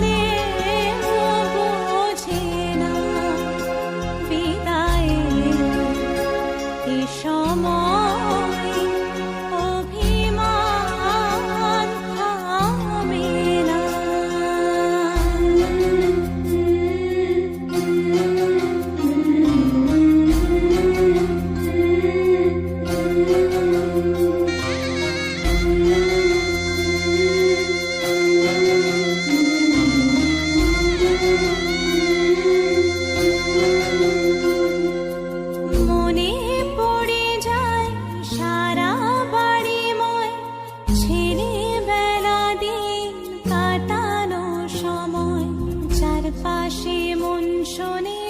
烈。ছেলেবেলা দিন কাটানো সময় চারপাশে মন শোনে।